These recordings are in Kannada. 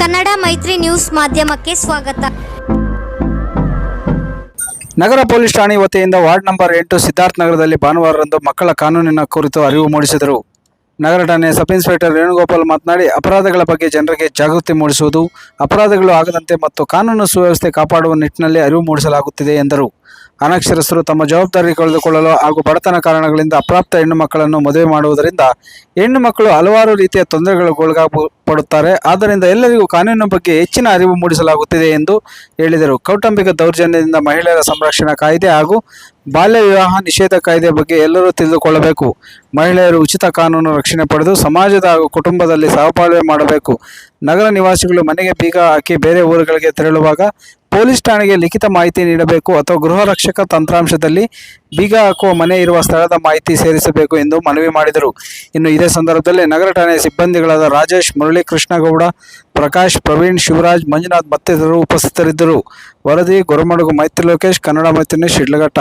ಕನ್ನಡ ಮೈತ್ರಿ ನ್ಯೂಸ್ ಮಾಧ್ಯಮಕ್ಕೆ ಸ್ವಾಗತ. ನಗರ ಪೊಲೀಸ್ ಠಾಣೆ ವತಿಯಿಂದ ವಾರ್ಡ್ ನಂಬರ್ ಎಂಟು ಸಿದ್ಧಾರ್ಥ ನಗರದಲ್ಲಿ ಭಾನುವಾರರಂದು ಮಕ್ಕಳ ಕಾನೂನಿನ ಕುರಿತು ಅರಿವು ಮೂಡಿಸಿದರು. ನಗರ ಠಾಣೆಯ ಸಬ್ ಇನ್ಸ್ಪೆಕ್ಟರ್ ವೇಣುಗೋಪಾಲ್ ಮಾತನಾಡಿ, ಅಪರಾಧಗಳ ಬಗ್ಗೆ ಜನರಿಗೆ ಜಾಗೃತಿ ಮೂಡಿಸುವುದು, ಅಪರಾಧಗಳು ಆಗದಂತೆ ಮತ್ತು ಕಾನೂನು ಸುವ್ಯವಸ್ಥೆ ಕಾಪಾಡುವ ನಿಟ್ಟಿನಲ್ಲಿ ಅರಿವು ಮೂಡಿಸಲಾಗುತ್ತಿದೆ ಎಂದರು. ಅನಕ್ಷರಸ್ಥರು ತಮ್ಮ ಜವಾಬ್ದಾರಿ ಕಳೆದುಕೊಳ್ಳಲು ಹಾಗೂ ಬಡತನ ಕಾರಣಗಳಿಂದ ಅಪ್ರಾಪ್ತ ಹೆಣ್ಣು ಮಕ್ಕಳನ್ನು ಮದುವೆ ಮಾಡುವುದರಿಂದ ಹೆಣ್ಣು ಮಕ್ಕಳು ಹಲವಾರು ರೀತಿಯ ತೊಂದರೆಗಳಿಗೊಳಗಾಗಪಡುತ್ತಾರೆ ಆದ್ದರಿಂದ ಎಲ್ಲರಿಗೂ ಕಾನೂನಿನ ಬಗ್ಗೆ ಹೆಚ್ಚಿನ ಅರಿವು ಮೂಡಿಸಲಾಗುತ್ತಿದೆ ಎಂದು ಹೇಳಿದರು. ಕೌಟುಂಬಿಕ ದೌರ್ಜನ್ಯದಿಂದ ಮಹಿಳೆಯರ ಸಂರಕ್ಷಣಾ ಕಾಯ್ದೆ ಹಾಗೂ ಬಾಲ್ಯ ವಿವಾಹ ನಿಷೇಧ ಕಾಯ್ದೆ ಬಗ್ಗೆ ಎಲ್ಲರೂ ತಿಳಿದುಕೊಳ್ಳಬೇಕು. ಮಹಿಳೆಯರು ಉಚಿತ ಕಾನೂನು ರಕ್ಷಣೆ ಪಡೆದು ಸಮಾಜದ ಹಾಗೂ ಕುಟುಂಬದಲ್ಲಿ ಸಹಬಾಳ್ವೆ ಮಾಡಬೇಕು. ನಗರ ನಿವಾಸಿಗಳು ಮನೆಗೆ ಬೀಗ ಹಾಕಿ ಬೇರೆ ಊರುಗಳಿಗೆ ತೆರಳುವಾಗ ಪೊಲೀಸ್ ಠಾಣೆಗೆ ಲಿಖಿತ ಮಾಹಿತಿ ನೀಡಬೇಕು ಅಥವಾ ಗೃಹ ರಕ್ಷಕ ತಂತ್ರಾಂಶದಲ್ಲಿ ಬೀಗ ಹಾಕುವ ಮನೆ ಇರುವ ಸ್ಥಳದ ಮಾಹಿತಿ ಸೇರಿಸಬೇಕು ಎಂದು ಮನವಿ ಮಾಡಿದರು. ಇನ್ನು ಇದೇ ಸಂದರ್ಭದಲ್ಲಿ ನಗರ ಠಾಣೆ ಸಿಬ್ಬಂದಿಗಳಾದ ರಾಜೇಶ್ ಮುರಳಿ ಕೃಷ್ಣಗೌಡ ಪ್ರಕಾಶ್ ಪ್ರವೀಣ್ ಶಿವರಾಜ್, ಮಂಜುನಾಥ್ ಮತ್ತಿತರರು ಉಪಸ್ಥಿತರಿದ್ದರು. ವರದಿ ಗೊರಮಡುಗು ಮೈತ್ರಿ ಲೋಕೇಶ್, ಕನ್ನಡ ಮೈತ್ರಿ ಶಿಡ್ಲಘಟ್ಟ.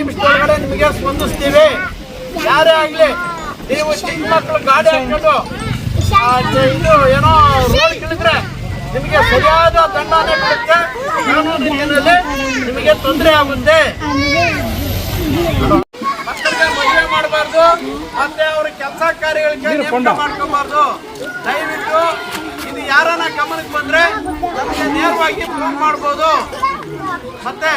ನಿಮಗೆ ಯಾರೇ ಆಗಲಿ, ನೀವು ಚಿಕ್ಕ ಮಕ್ಕಳು ಗಾಡಿ ಹಾಕೊಂಡು ಇದು ಏನೋ ರೋಡ್ ಕಿಳಿದ್ರೆ ನಿಮಗೆ ಸರಿಯಾದ ದಂಡನೆ ಬರುತ್ತೆ ಕಾನೂನು ರೀತಿಯಲ್ಲಿ ನಿಮಗೆ ತೊಂದರೆ ಆಗುತ್ತೆ. ಮಕ್ಕಳಿಗೆ ಮದುವೆ ಮಾಡಬಾರ್ದು. ಮತ್ತೆ ಅವ್ರ ಕೆಲಸ ಕಾರ್ಯಗಳಿಗೆ ನೇಮಕ ಮಾಡ್ಕೋಬಾರ್ದು. ದಯವಿಟ್ಟು ಇದು ಯಾರನ್ನ ಗಮನಕ್ಕೆ ಬಂದ್ರೆ ನಮಗೆ ನೇರವಾಗಿ ಫೋನ್ ಮಾಡ್ಬೋದು. ಮತ್ತೆ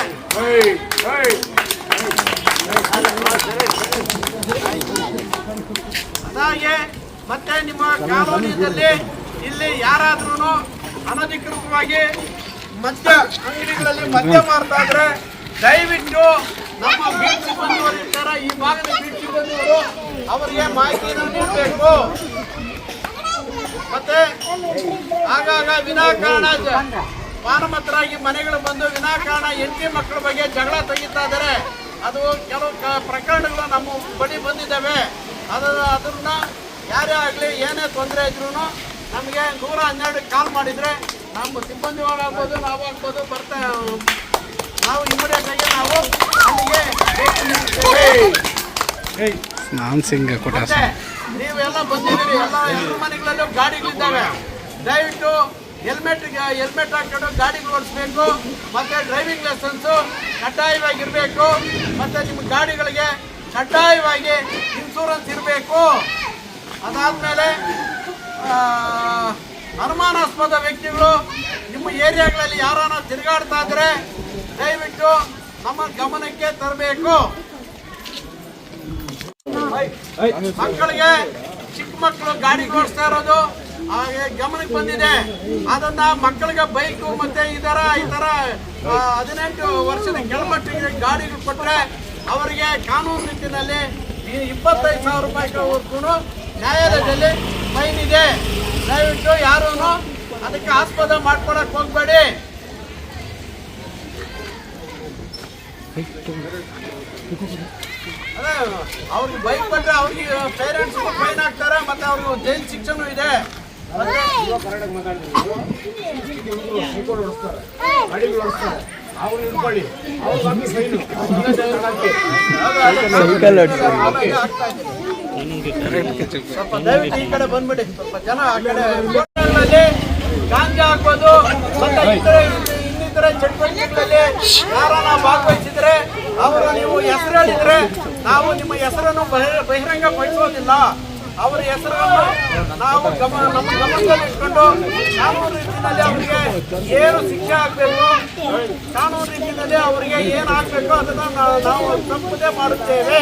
ಅದಾಗೆ ಮತ್ತೆ ನಿಮ್ಮ ಕಾಲೋನಿಯಲ್ಲಿ ಇಲ್ಲಿ ಯಾರಾದ್ರೂ ಅನಧಿಕೃತವಾಗಿ ಮದ್ಯ ಅಂಗಡಿಗಳಲ್ಲಿ ಮದ್ಯ ಮಾರ್ತಾ ಇದ್ರೆ ದಯವಿಟ್ಟು ನಮ್ಮ ಬೀಟ್ ಸಿಬ್ಬಂದಿಯವರು ಈ ಭಾಗದ ಬೀಟ್ ಸಿಬ್ಬಂದಿಯವರು ಅವರಿಗೆ ಮಾಹಿತಿಯನ್ನು ನೀಡಬೇಕು. ಮತ್ತೆ ಆಗಾಗ ವಿನಾಕಾರಣ ಪಾನಮತ್ತರಾಗಿ ಮನೆಗಳು ಬಂದು ವಿನಾಕಾರಣ ಹೆಂಡತಿ ಮಕ್ಕಳ ಬಗ್ಗೆ ಜಗಳ ತೆಗಿತಾ ಇದ್ದಾರೆ. ಅದು ಕೆಲವು ಪ್ರಕರಣಗಳು ನಮ್ಮ ಬಳಿ ಬಂದಿದ್ದಾವೆ. ಅದರ ಅದನ್ನ ಯಾರೇ ಆಗಲಿ ಏನೇ ತೊಂದರೆ ಇದ್ರೂ ನಮಗೆ ನೂರ ಹನ್ನೆರಡು ಕಾಲ್ ಮಾಡಿದರೆ ನಮ್ಮ ಸಿಬ್ಬಂದಿ ಆಗ್ಬೋದು ನಾವು ಆಗ್ಬೋದು ಬರ್ತಾ ನಾವು ಇಮಿಡಿಯೇಟ್ ಆಗಿ ನಾವು ಅಲ್ಲಿಗೆ. ನಾನ್ ಸಿಂಗ್ ಕೊಟ್ಟ ನೀವೆಲ್ಲ ಬಂದಿದ್ದೀರಿ ಎಲ್ಲ ಮನೆಗಳಲ್ಲೂ ಗಾಡಿಗಳಿದ್ದಾವೆ. ದಯವಿಟ್ಟು ಹೆಲ್ಮೆಟ್ ಹೆಲ್ಮೆಟ್ ಹಾಕೊಂಡು ಗಾಡಿಗಳು ಓಡಿಸ್ಬೇಕು ಮತ್ತೆ ಡ್ರೈವಿಂಗ್ ಲೈಸೆನ್ಸು ಕಡ್ಡಾಯವಾಗಿರಬೇಕು ಮತ್ತೆ ನಿಮ್ಮ ಗಾಡಿಗಳಿಗೆ ಕಡ್ಡಾಯವಾಗಿ ಇನ್ಶೂರೆನ್ಸ್ ಇರಬೇಕು. ಅದಾದಮೇಲೆ ಅನುಮಾನಾಸ್ಪದ ವ್ಯಕ್ತಿಗಳು ನಿಮ್ಮ ಏರಿಯಾಗಳಲ್ಲಿ ಯಾರನ್ನ ತಿರುಗಾಡ್ತಾ ಇದ್ರೆ ದಯವಿಟ್ಟು ನಮ್ಮ ಗಮನಕ್ಕೆ ತರಬೇಕು. ಮಕ್ಕಳಿಗೆ ಚಿಕ್ಕ ಮಕ್ಕಳು ಗಾಡಿ ಓಡಿಸ್ತಾ ಇರೋದು ಹಾಗೆ ಗಮನಕ್ಕೆ ಬಂದಿದೆ. ಅದನ್ನ ಮಕ್ಕಳಿಗೆ ಬೈಕು ಮತ್ತೆ ತರ, ಈ ತರ ಹದಿನೆಂಟು ವರ್ಷದ ಕೆಳಮಟ್ಟಿಗೆ ಗಾಡಿಗಳು ಕೊಟ್ಟರೆ ಅವರಿಗೆ ಕಾನೂನು ರೀತಿಯಲ್ಲಿ ಇಪ್ಪತ್ತೈದು ಸಾವಿರ ರೂಪಾಯಿವರೆಗೂ ನ್ಯಾಯಾಲಯದಲ್ಲಿ ಫೈನ್ ಇದೆ. ದಯವಿಟ್ಟು ಯಾರೂ ಅದಕ್ಕೆ ಆಸ್ಪದ ಮಾಡ್ಕೊಳಕ್ ಹೋಗ್ಬೇಡಿ. ಅದೇ ಅವ್ರಿಗೆ ಬೈಕ್ ಬಂದ್ರೆ ಅವ್ರಿಗೆ ಪೇರೆಂಟ್ಸ್ ಫೈನ್ ಹಾಕ್ತಾರೆ ಮತ್ತೆ ಅವ್ರಿಗೆ ಜೈಲ್ ಶಿಕ್ಷೆನೂ ಇದೆ. ಸ್ವಲ್ಪ ದಯವಿಟ್ಟು ಈ ಕಡೆ ಬಂದ್ಬಿಡಿ. ಸ್ವಲ್ಪ ಜನ ಆ ಕಡೆ ಗಾಂಜಾ ಹಾಕೋದು ಮತ್ತೆ ಇತರೆ ಇನ್ನಿತರೆ ಚಟುವಟಿಕೆಗಳಲ್ಲಿ ಯಾರನ್ನ ಭಾಗವಹಿಸಿದ್ರೆ ಅವರು ನೀವು ಹೆಸರು ಹೇಳಿದ್ರೆ ನಾವು ನಿಮ್ಮ ಹೆಸರನ್ನು ಬಹಿರ- ಬಹಿರಂಗ ಪಡಿಸೋದಿಲ್ಲ ಅವರ ಹೆಸರನ್ನು ನಾವು ಗಮನ ನಮ್ಮ ಗಮನದಲ್ಲಿ ಇಟ್ಕೊಂಡು ಕಾನೂನು ರೀತಿಯಲ್ಲಿ ಅವರಿಗೆ ಏನು ಶಿಕ್ಷೆ ಆಗಬೇಕು, ಕಾನೂನು ರೀತಿಯಲ್ಲಿ ಅವರಿಗೆ ಏನು ಆಗಬೇಕು ಅದನ್ನು ನಾವು ತಪ್ಪದೇ ಮಾಡುತ್ತೇವೆ.